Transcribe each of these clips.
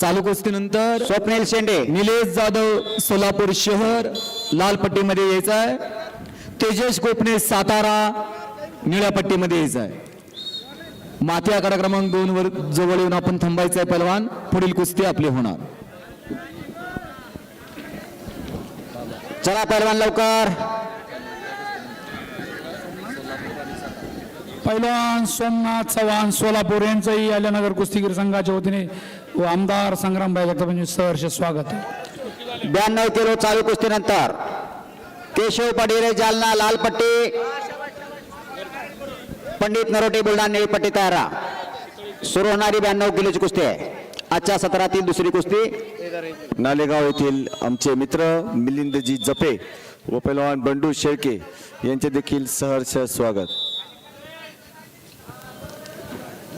चालू कुस्तीनंतर स्वप्नील शेंडे. निलेश जाधव सोलापूर शहर लाल पट्टीमध्ये यायचं आहे तेजस कोपणे सातारा निळ्या पट्टीमध्ये यायचं आहे माथी आकडा क्रमांक दोन वर जवळ येऊन आपण थांबायचं आहे पलवान पुढील कुस्ती आपली होणार. चला पहिलवान लवकर. पैलवान सोमनाथ चव्हाण सोलापूर यांचंही आल्यानगर कुस्तीगीर संघाच्या वतीने व आमदार संग्रामबाई जगतापांचे सहर्ष स्वागत ब्याण्णव किलो चालू कुस्तीनंतर केशव पाटील जालना लाल पट्टी पंडित नरोटे बुलढाणा निळी पट्टी तयारा. सुरू होणारी ब्याण्णव किलोची कुस्ती आहे. आजच्या सत्रातील दुसरी कुस्ती. नालेगाव येथील आमचे मित्र मिलिंदजी जपे व पैलवान बंडू शेळके यांचे देखील सहर्ष स्वागत.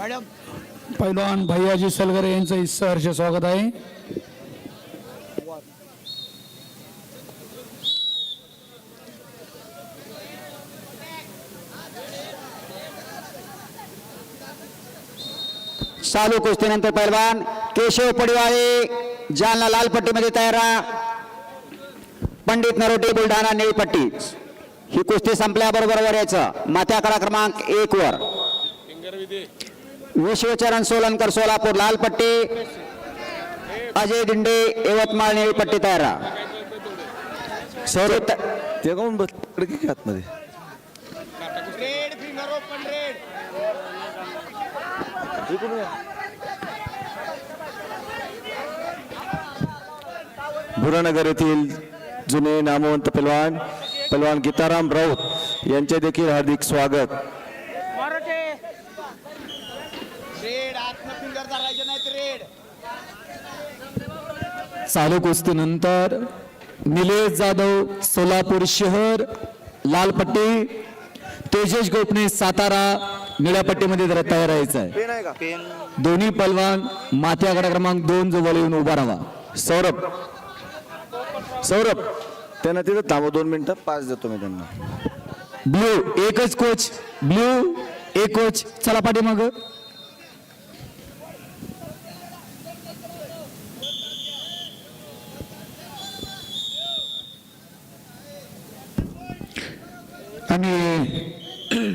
पैलवान भैयाजी सलगरे यांचंही सहर्ष स्वागत आहे. चालू कुस्तीनंतर पैलवान केशव पडिवाळे जालना लाल पट्टीमध्ये तयारा पंडित नरोटे बुलढाणा निळी पट्टी. ही कुस्ती संपल्याबरोबर वर यायचं. माथ्याकडा क्रमांक एक वर. विश्वचरण सोलनकर सोलापूर लाल पट्टी अजय दिंडे यवतमाळ निळी पट्टी तयारा सर ते कोण आतमध्ये. भुरानगर येथील जुने नामवंत पैलवान पैलवान गीताराम राऊत यांचे देखील हार्दिक स्वागत चालू कुस्तीनंतर निलेश जाधव सोलापूर शहर लाल पट्टी तेजस गोपणे सातारा निळ्या पट्टीमध्ये जरा तयार राहायचं आहे. दोन्ही पलवान माथी आकडा क्रमांक दोन जवळ येऊन उभा राहा. सौरभ. सौरभ. त्यांना तिथं थांबव दोन मिनिटं. पाच देतो मी त्यांना. ब्ल्यू एकच कोच ब्ल्यू एक कोच चला पाठीमाग. आणि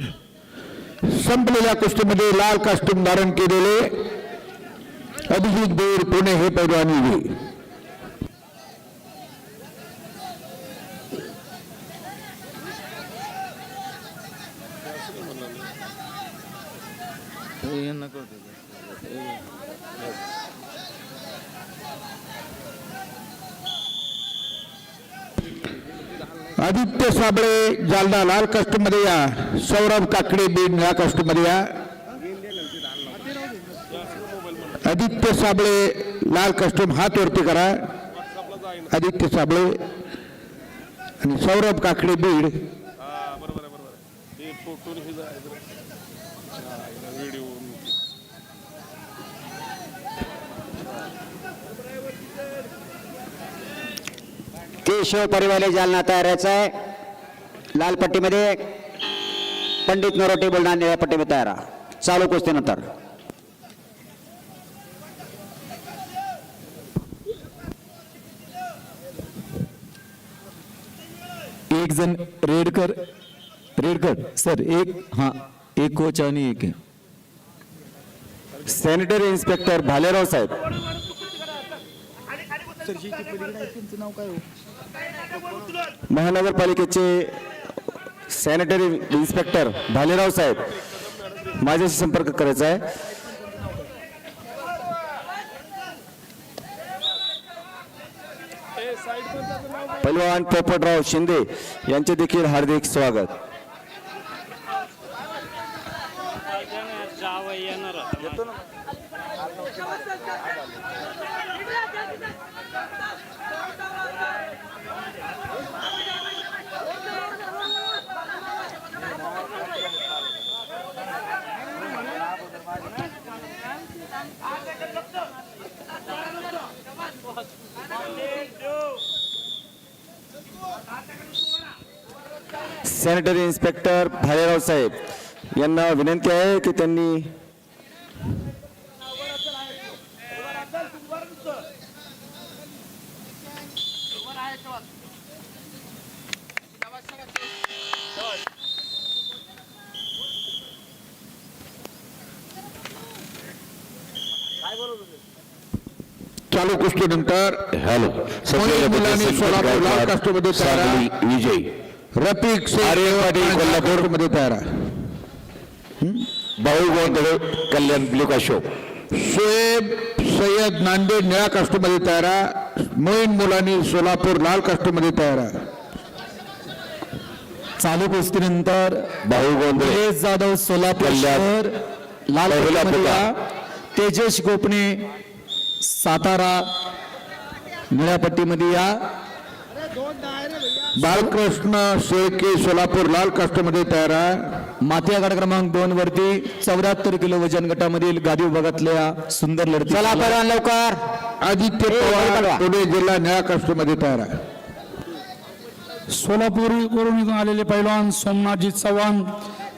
संपलेल्या कुस्तीमध्ये लाल कॉस्ट्यूम धारण केलेले अभिजित देर पुणे हे आदित्य साबळे जालना लाल कष्टमध्ये या. सौरभ काकडे बीड निळा कष्टमध्ये या. आदित्य साबळे लाल कस्टम हात वरती करा. आदित्य साबळे आणि सौरभ काकडे बीड. केशव परिवाले जालना तयारायचं आहे लाल पट्टीमध्ये पंडित नरोटे बुलढाणा निळ्या पट्टीमध्ये तयारा चालू कुस्तीनंतर. एक जण रेड कर रेड कर सर एक हा एक कोच आणि एक. सॅनिटरी इन्स्पेक्टर भालेराव साहेब. महानगरपालिकेचे सॅनिटरी इन्स्पेक्टर भालेराव साहेब माझ्याशी संपर्क करायचा आहे. पैलवान पोपटराव शिंदे यांचे देखील हार्दिक स्वागत. सॅनिटरी इन्स्पेक्टर भालेराव साहेब यांना विनंती आहे की त्यांनी चालू कुस्तीनंतर हॅलो मुलानी सोलापूर लाल कास्टमध्ये तयार आहे. विजय रफिक पाटील, कोल्हापूर. कास्टमध्ये तयार आहे. भाऊ गोंधळे कल्याण ब्ल्यू काशो शोएब सय्यद नांदेड निळ्या कास्टमध्ये तयार आहे. मोईन मुलानी सोलापूर लाल कास्टमध्ये तयार आहे. चालू कुस्तीनंतर भाऊ गोंधळे जाधव सोलापूर लाल. तेजस गोपणे सातारा निळ्या पट्टीमध्ये या बालकृष्ण शेळके सोलापूर लाल कास्टमध्ये तयार आहे. माती आघाड क्रमांक दोन वरती चौऱ्याहत्तर किलो वजन गटामधील गादी विभागातल्या सुंदर लढती चला लवकर. आदित्य पवार. पुणे जिल्हा निळ्या कास्टमध्ये तयार आहे. सोलापूर वरून इथून आलेले पैलवान सोमनाथजी चव्हाण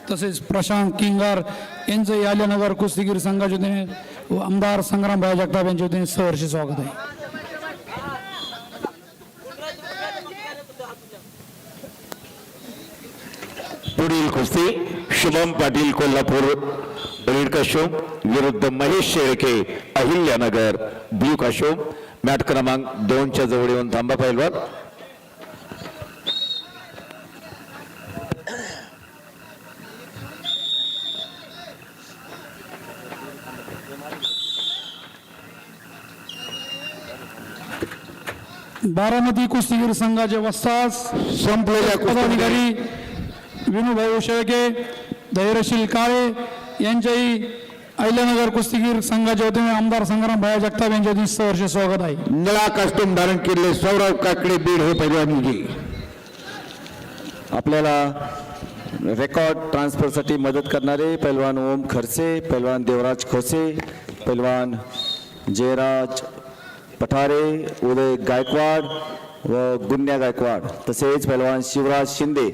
तसेच प्रशांत किंगार यांचं याल्यानगर कुस्तीगीर संघाच्या वतीने व आमदार संग्रामभाई जगताप यांच्या वतीने सहर्ष स्वागत आहे. पुढील कुस्ती शुभम पाटील कोल्हापूर रेड काशोम विरुद्ध महेश शेळके अहिल्यानगर ब्ल्यू काशोम मॅट क्रमांक दोनच्या जवळ येऊन थांबा पहिलवान बारामती कुस्तीगीर संघाचे वस्तास संपलेल्या पदाधिकारी विनूभाऊ शेळके धैर्यशील काळे यांच्याही अहिल्यानगर कुस्तीगीर संघाच्या वतीने आमदार संग्राम भाया जगताप यांच्या वतीने सहर्ष स्वागत आहे. निळा कास्टूम धारण केलेले सौरभ काकडे बीड हे पैलवान विजयी आपल्याला रेकॉर्ड ट्रान्सफरसाठी मदत करणारे पैलवान ओम खरसे पैलवान देवराज खोसे पैलवान जयराज पठारे उदय गायकवाड व गुन्या गायकवाड तसेच पहलवान शिवराज शिंदे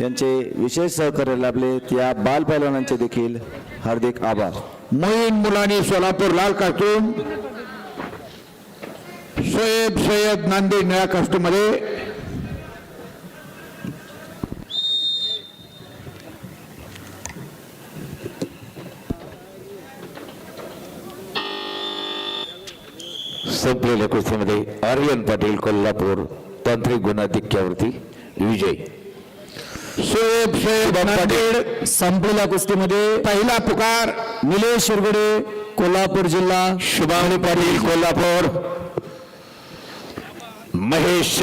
यांचे विशेष सहकार्य लाभले. या बाल पहलवानांचे देखील हार्दिक आभार. मोईन मुलानी सोलापूर लाल कास्टूम शोएब सय्यद नांदेड निळ्या कास्टूमध्ये संपलेल्या कुस्तीमध्ये आर्यन पाटील कोल्हापूर तांत्रिक गुणाधिक्यावरती विजय. शोएब सय्यद नांदेड संपलेल्या कुस्तीमध्ये पहिला पुकार निलेश शिरगडे कोल्हापूर जिल्हा. शुभांगी पाटील कोल्हापूर. महेश